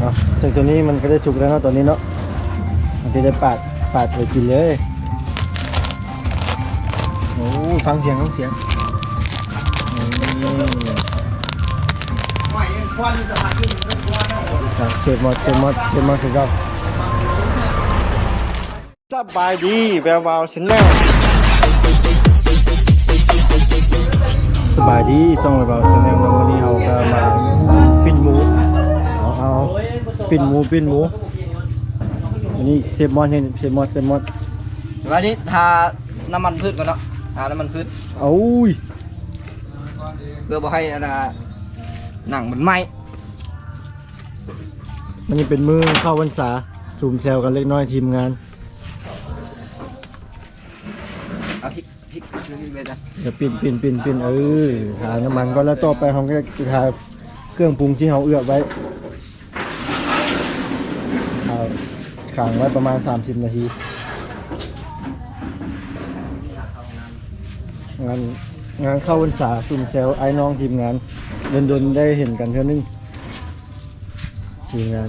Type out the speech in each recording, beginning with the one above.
เนาะซึ่งตัวนี้มันก็ได้สุกแล้วเนาะตอนนี้เนาะมันจะได้ปาดปาดไปกินเลยโอ้ฟังเสียงฟังเสียงเชฟมอดเชฟมอดเชฟมอดคือเราสบายดีแวววาวชแนลสบายดีส่องแวววาวชแนลวันนี้เราก็มาปิ้นหมูเอาเอา ปิ้นหมูปิ้นหมูอันนี้เชฟมอดเห็นเชฟมอดเชฟมอดวันนี้ทาน้ำมันพืชก่อนเนาะทาน้ำมันพืชโอ้ยเพื่อบ่ให้อันน่ะหนังมันไหม้มันนี่เป็นมือเข้าวันษาซูมแซวกันเล็กน้อยทีมงานเอาพริกพริกพริกไปจ้ะเดี๋ยวปิ่นปิ่นปิ่นปิ่นเออทาน้ำมันก็แล้วต่อไปเราก็จะทาเครื่องปรุงที่เราเอือบไว้เอา ขังไว้ประมาณ 30 นาทีงานงานเข้าวันษาซุ่มแซวไอ้น้องทีมงานเดินดนๆได้เห็นกันเท่านึงทีมงาน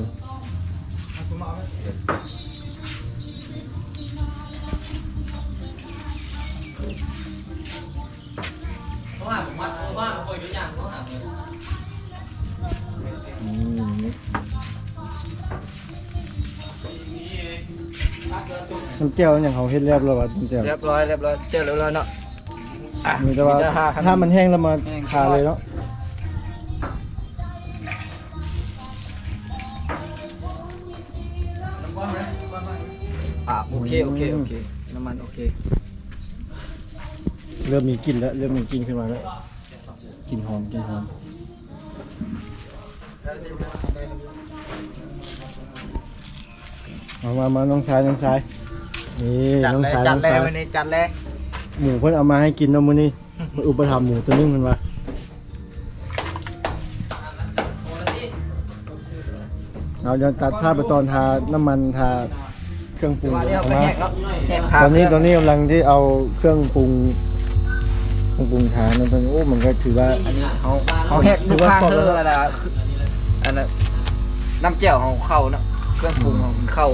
น้ำเจียวอย่างเขาเฮ็ดเรียบร้อยว่าน้ำเจียวเรียบร้อยเรียบร้อยเจอเรียบร้อยเนาะอะมีแต่ว่าทาครับถ้ามันแห้งแล้วมาแห้งทาเลยเนาะอะโอเคโอเคโอเคน้ำมันโอเคเริ่มมีกลิ่นแล้วเริ่มมีกลิ่นขึ้นมาแล้วกลิ่นหอมกลิ่นหอมมามามาน้องชายน้องชาย นี่จัดน้องเลยชายจัน้ดองเลยชายวันนี้จัดเลยหมูเพิ่นเอามาให้กินเนาะมื้อนี้เพิ่นอุปถัมภ์หมูตัวนึงมันว่าเราจะตัดภาพไปตอนทาน้ำมันทาเครื่องปรุงมาเนี่ยเอาไปมาแหกเนาะแหกตอนนี้ตอนนี้กำลังที่เอาเครื่องปรุงเครื่องปรุงทานนะตอนนี้โอ้มันก็ถือว่าอันนี้เขาเขาแหกทุกข้างเธออะไรนะอันนั้นน้ำเจียวของเขาเนาะเครื่องปรุงของเขา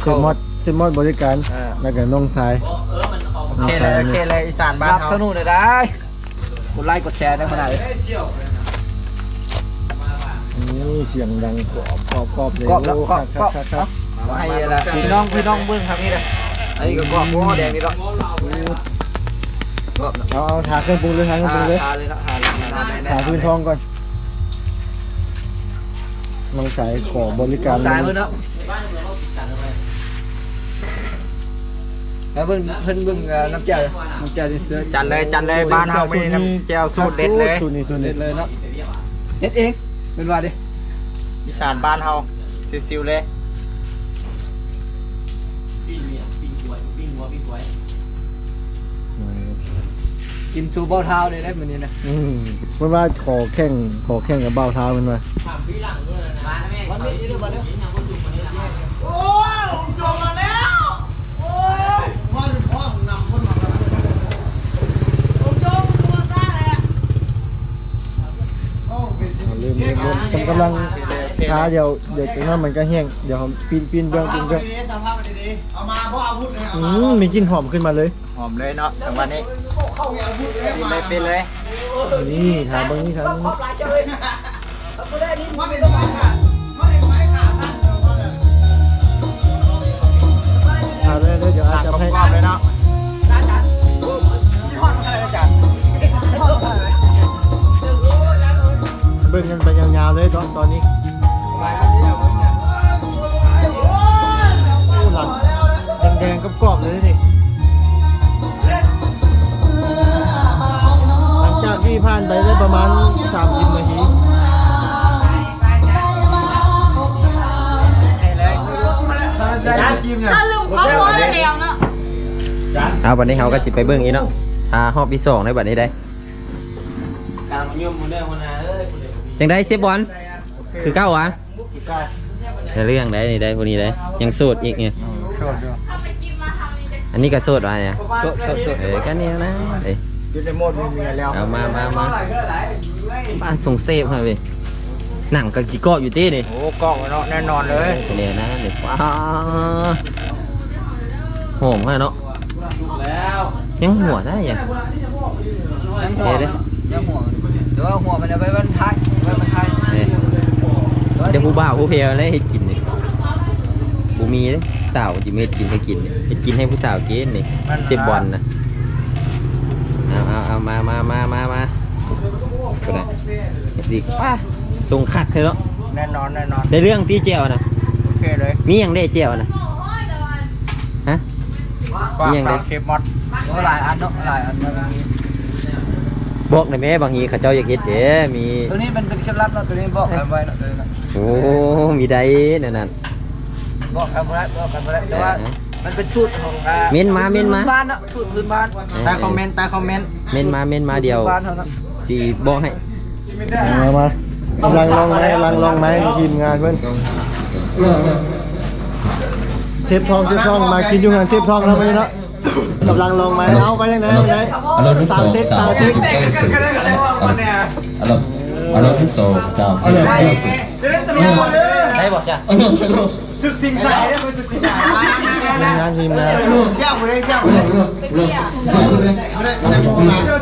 เซมอด เซมอดบริการเออแล้วก็น้องชายโอเคเลยโอเคเลยอีสานบ้านรับเขาสนุกเลยได้กดไลค์กดแชร์ได้ขนาดเลยนี่เสียงดังกรอบกรอบกรอบเลยกรอบแล้วโกรอบคกรอบครับครับเอาให้อะไรพี่น้องพี่น้องเบิ้งทางนี้เลยอันนี้ก็กรอบหัวแดงนี่เนาะกรอบเนาะเอาเอาทาเครื่องปรุงเลยทาเครื่องปรุงเลยทาเลยเนาะทาเลยทาเลยทาพื้นท้องก่อนน้องชายขอบริการสายมือเนาะ แล้วเบิ้งเพิ่นเบิ้งเอ่อน้ำเจียวน้ำเจียวที่เสือจัดเลยจัดเลยบ้านเฮาไม่ได้น้ำแจ่วสูตรเด็ดเลยสูตรนี้สูตรเด็นี้ดเลยเนาะเด็ดเองเป็นว่าดิอีสานบ้านเฮาซิวๆเลยกินชูเบ้าเท้าเลยได้เหมือนนี้นะอืมเมื่อว่าขอแข่งขอแข่งกับเบ้าเท้ามันมาวันนี้เรื่องวันนี้เอา เริ่มเริ่มเริ่มกำกำลังท้าเดี๋ยวเดี๋ยวจากนั้นมันก็แห้งเดี๋ยวผมปีนปีนเบื้องปีนเบื้องเอามาเพราะอาวุธเลยอืมมีกลิ่นหอมขึ้นมาเลย หอมเลยเนาะจังหวะนี้ไปเป็นเลย นี่ถามเบางนี่ครับถามเลยเลยเดี๋ยวอาจจะให้ นาะเบิ่งกันไปยาวๆเลยตอนตอนนี้หลังแดงๆกรอบๆเลยนี่หลังจากที่ผ่านไปได้ประมาณ30นาทีจานจิ้มเนี่ยถ้าลืมข้าวโพดเดียวเนะเอาบัดนี้เขาก็จิไปเบิ่งอีเนาะอ่าฮอบที่สองในบัดนี้ได้การมันยุ่มมันได้คนนะ จังได้เซฟบอลคือเก้าวะในเรื่องได้นี่ได้พวกนี้ได้ยังโสดอีกเนี่ยถ้าไปกินมาทำนี่จะอันนี้ก็โสดวะเนี่ยสดสดสดเออก็เนี่ยนะเอ้ยอยู่ในโหมดมีเมียแล้วเอามามามาบ้านส่งเซฟมาเว้ยหนังกับกี่เกาะอยู่ตีนี่โอ้กล้องเนาะแน่นอนเลยเนี่ยนะเด็กว้าหอมขนาดเนาะยังหัวได้ยังยังหัวยังหัวแต่ว่าหัวมันเอาไว้บรรทัดไว้บรรทัดเอ้ย เดี๋ยวผู้บ่าวผู้เพลอะไรให้กินนี่ผู้มีเด้สาวจิเม็ดกินให้กินนี่ให้กินให้ผู้สาวกินนี่เสียบบอลนะเอาเอาเอามามามามามาคนน่ะดีป้าส่งคักเลยเนาะแน่นอนแน่นอนได้เรื่องตีเจียวนะโอเคเลยมีอย่างได้เจียวนะฮะกว้างยังไงตามเก็บมอดหลายอันเนาะหลายอันมันมีบอกหน่อยแม่บางทีเขาเจ้าอยากเฮ็ดเด้มีตัวนี้มันเป็นเคล็ดลับเนาะตัวนี้บอกกันไว้เนาะตัวนี้เนาะ โอ้มีได้นั่นนั่นบอกกันไว้บอกกันไว้แต่ว่ามันเป็นสูตรของอ่าเม้นมาเม้นมาพื้บ้านเนาะสูตรพื้นบ้านใต้คอมเมนต์ใต้คอมเมนต์เม้นมาเม้นมาเดียวพื้นบ้านเท่านั้นจีบอกให้มามากำลังลองไม้กำลังลองไม้ทีมงานเพื่อนเชฟทองเชฟทองมากินอยู่งานเชฟทองแล้วไปเนาะกำลังลองไม้เอาไปยังไงยังไงอารมณ์ที่สสาอมงเช็คสาสามมเช็เช็คคเก้าสิบอารมณ์อารมณ์ที่สองสามเช็คเก้าสิบ ได้บอกจ้ะอารมณ์อารมณ์ทีมงานทีมงานเชี่ยวไปเลยเชี่ยวอารมณ์อารมณ์สองเลย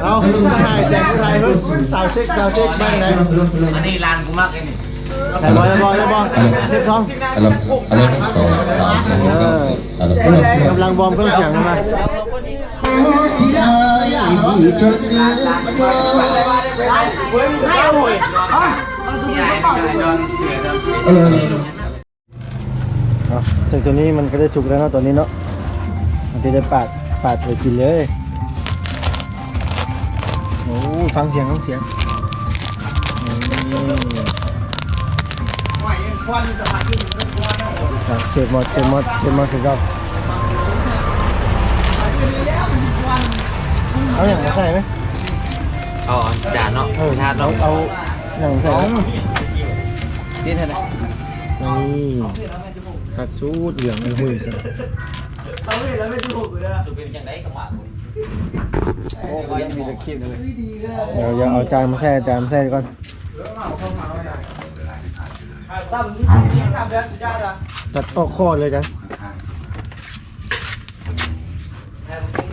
เอาผู้ชายแจกผู้ชายเพิ่มสาวเช็คสาวเช็คบ้างไหนอันนี้ร้านกูมากเลยนี่แต่บอยบอยบอยเชฟทองอารมณ์อารมณ์ที่สองสามเช็คเก้าสิบอารมณ์อารมณ์กำลังบอมเครื่องเสียงมาที่อายจนเกินอา เอาถึงตัวนี้มันก็ได้สุกแล้วเนาะตัวนี้เนาะมันจะได้ปาดปาดไปกินเลยโอ้ฟังเสียงฟังเสียงนี่อะเชฟมอดเชฟมอดเชฟมอดคือเราเอาอย่างมาใส่ไหมเอาจานเนาะเอานเอา เนาะเอาอย่างใส่ไหมนี่เท่านั้นนี่ผักสูตรเหลืองเลยหุ้ยสิโอ้ยยังมีตะคริบเลยเดี๋ยวอย่าเอาจานมาแช่จานมาแช่ก่อนตัดออกข้อเลยจ้ะ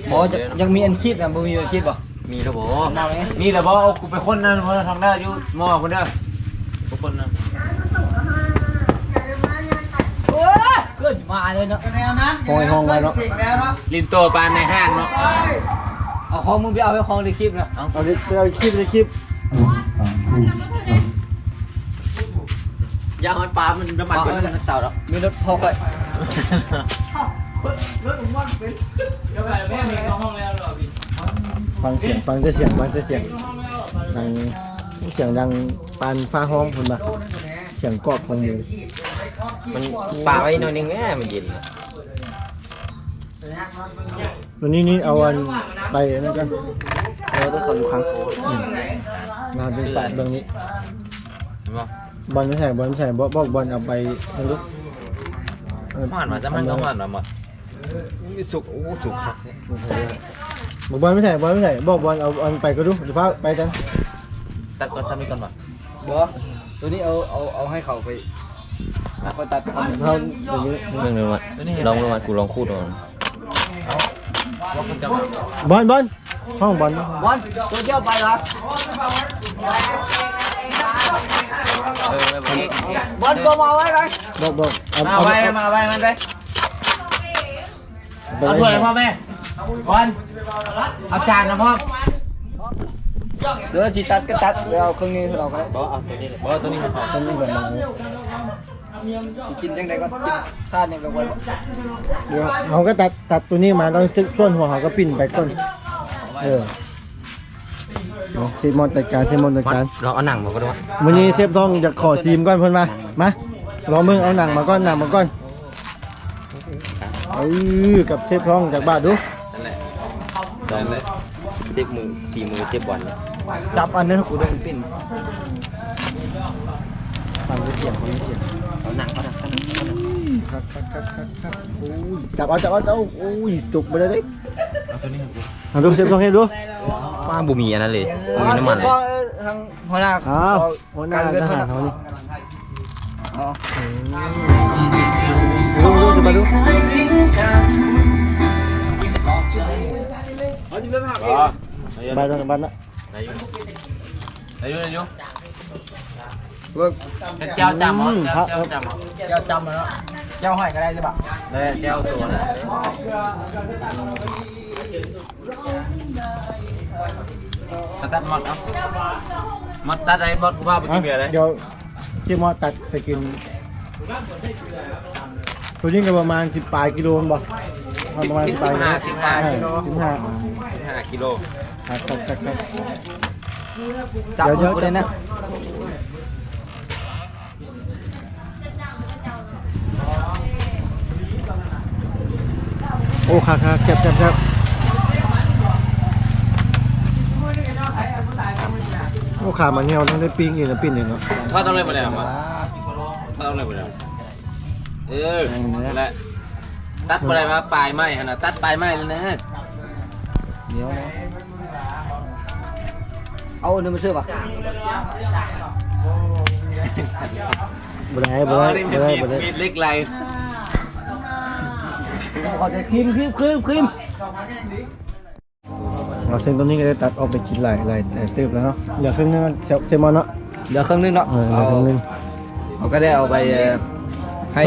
หมอจะยังมีอันคีบนะบ่มีอันคีบป่ะ มีครับผมมาไหมนี่แหละบอกเอากูไปคนนั่นคนทางหน้าอยู่หม้อคนเด้อทุกคนนะโอ้ยเพื่อนมาเลยเนาะห้องไอ้ห้องไว้เนาะลินตัวปานในห้างเนาะเอาของมึงไปเอาไปของในคลิปนะเอาเอาดิเอาคลิปเลยคลิปยาฮอนปลามันน้ำมันเอาเป็นเอาเต่าหรอมีรถพอค่อย ฟังเสียงฟังจะเสียงฟังจะเสียงดังเสียงดังปานฟ้าห้องคุณมาเสียงกรอบของมือมันปลาไว้หน่อยนึงแม่มันเย็นตัวนี้นี่เอาอันไปนั่นกันเราต้องขอดูครั้งงานเป็นปาดเบื้องนี้บอลไม่ใช่บอลไม่ใช่บอกบอกบอลเอาไปนั่นลูกมันมาจะมันก็มันมาหมดมีสุกโอ้สุกครับ บอกบอลไม่ใช่บอลไม่ใช่บอกบอลเอาอันไปก็ดูเดี๋ยวพาไปกันตัดก่อนซ้ำนี่ก่อนป่ะบ่ตัวนี้เอาเอาเอาให้เขาไปเขาตัดทำเท่าตัวนี้เรื่องนึงมาลองลงมากูลองคูดลองบอลบอลห้องบอลบอลตัวเที่ยวไปเหรอเออบอลตัวมาไว้ไหมบอกบอกเอามาเอาไว้เอามาไว้มันไปเอาเอาไปถ้วยไว้พ่อแม่ บอลเอาจานนะพ่อเดี๋ยวจีตัดก็ตัดเดี๋ยวเอาเครื่องนี้เราก็ได้บ่เอาตัวนี้บ่ตัวนี้มันหอมต้นนี้แบบนั้นสิกินยังไงก็กินท่านยังก็ไว้บ่เดี๋ยวเขาก็ตัดตัดตัวนี้มาแล้วทึกส่วนหัวเขาก็ปิ้นไปก้นเออเอาเซมอนจัดการเซมอนจัดการเราเอาหนังมาก็ได้วันนี้เซฟต้องจะขอซีมก่อนเพิ่นมามาลองมึงเอาหนังมาก่อนหนังมาก่อนเออกับเซฟท้องจากบ้านดู นั่นแหละลองเลยเซฟมือสี่มือเซฟบอลเนี่ยจับอันนั้นกูได้ปิ้นฟังเสียงฟังเสียงเอาหนังเอาหนังเอาหนังเอาหนังครับครับครับครับครับโอ้ยจับเอาจับเอาจับเอาโอ้ยจุกไปเลยดิเอาดูเซฟต้องให้ดูว่าบ่มีอันนั้นเลยบ่มีน้ำมันก็ทางหัวหน้าอ้าวหัวหน้าทหารเขานี่อ๋อดูดูดูมาดู อ๋อบ้านบ้านนะอายุอายุอายุเวิร์กเจ้าจำเหรอครับเจ้าจำเหรอเจ้าจำมาแล้วเจ้าห้อยก็ได้ใช่ปะได้เจ้าตัวนะตัดหมดเนาะมัดตัดอะไรหมดกูว่าไปกินเบียร์เลยเดี๋ยวที่มอตัดไปกินตัวนี้ก็ ประมาณสิบปลายกิโลนบ่ประมาณสิบปลายสิบห้าสิบห้าห้ากิโลครับครับครับครับจับเดี๋ยวเดี๋ยวกูเลยนะโอ้ค่ะค่ะแคบแคบแคบโอ้ขามันเหี่ยวต้องได้ปิ้งอีกนะปิ้งอีกเนาะทอดต้องเลยมาแล้วมาทอดต้องเลยมาแล้วเออนั่นแหละ ตัดอะไรมาปลายไม้ขนาดตัดปลายไม้เลยนะเดี๋ยวเอาเนื้อมาเชื่อปะบ่ได้บ่ได้บ่ได้บ่ได้มีดเล็กไรเขาจะครีมครีมครีมครีมเอาเส้นตัวนี้ก็ได้ตัดออกไปกินหลายหลายหลายตืบแล้วเนาะเหลือครึ่งนึงเซลเซลมอนเนาะเดี๋ยวครึ่งนึงเนาะเออเหลือครึ่งนึงเขาก็ได้เอาไปเอ่อให้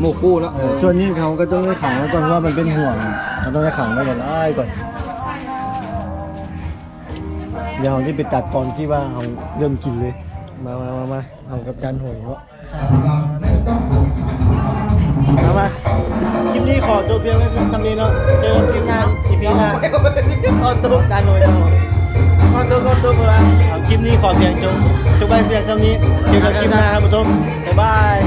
หมู่คู่เนาะเออส่วนนี้เขาก็ต้องได้ขังไว้ก่อนเพราะว่ามันเป็นห่วงเขาต้องได้ขังไว้ก่อนไอ้ก่อน เดี๋ยวเราที่ไปตัดตอนที่ว่าเขาเริ่มกินเลย มามามามาเอากับจานหอยเนาะมามาคลิปนี้ขอจบเพียงแค่เท่านี้เนาะเจอกันคลิปหน้าอีพีหน้าตอนตุ๊กจานหอยเนาะตอนตุ๊กตอนตุ๊กเลยคลิปนี้ขอเพียงจบจบไปเพียงเท่านี้เจอกันคลิปหน้าครับผู้ชมบ๊ายบาย